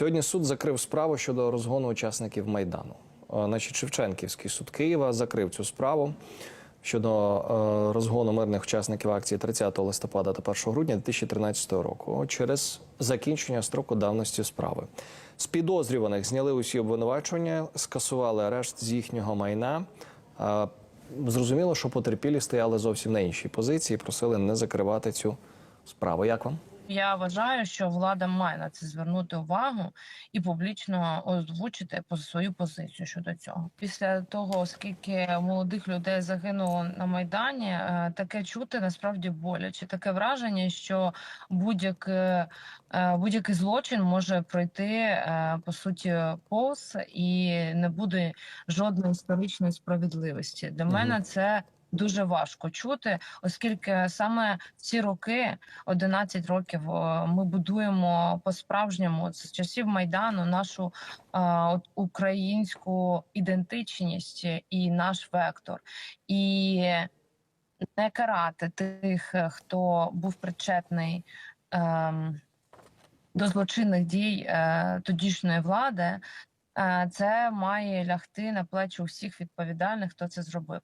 Сьогодні суд закрив справу щодо розгону учасників майдану. Е, Значить, Шевченківський суд Києва закрив цю справу щодо е, розгону мирних учасників акції 30 листопада та 1 грудня 2013 року через закінчення строку давності справи. З підозрюваних зняли усі обвинувачення, скасували арешт з їхнього майна. Е, Зрозуміло, що потерпілі стояли зовсім на іншій позиції, і просили не закривати цю справу. Як вам? Я вважаю, що влада має на це звернути увагу і публічно озвучити свою позицію щодо цього. Після того, скільки молодих людей загинуло на майдані, е, таке чути насправді боляче. Таке враження, що будь-який будь-який злочин може пройти е, по суті повз і не буде жодної історичної справедливості. Для Мгм. мене це. Дуже важко чути, оскільки саме в ці роки 11 років е, ми будуємо по-справжньому з часів майдану нашу е, українську ідентичність і наш вектор, і не карати тих, е, хто був причетний. ем, до злочинних дій е, тодішньої влади, е, це має лягти на плечі усіх відповідальних, хто це зробив.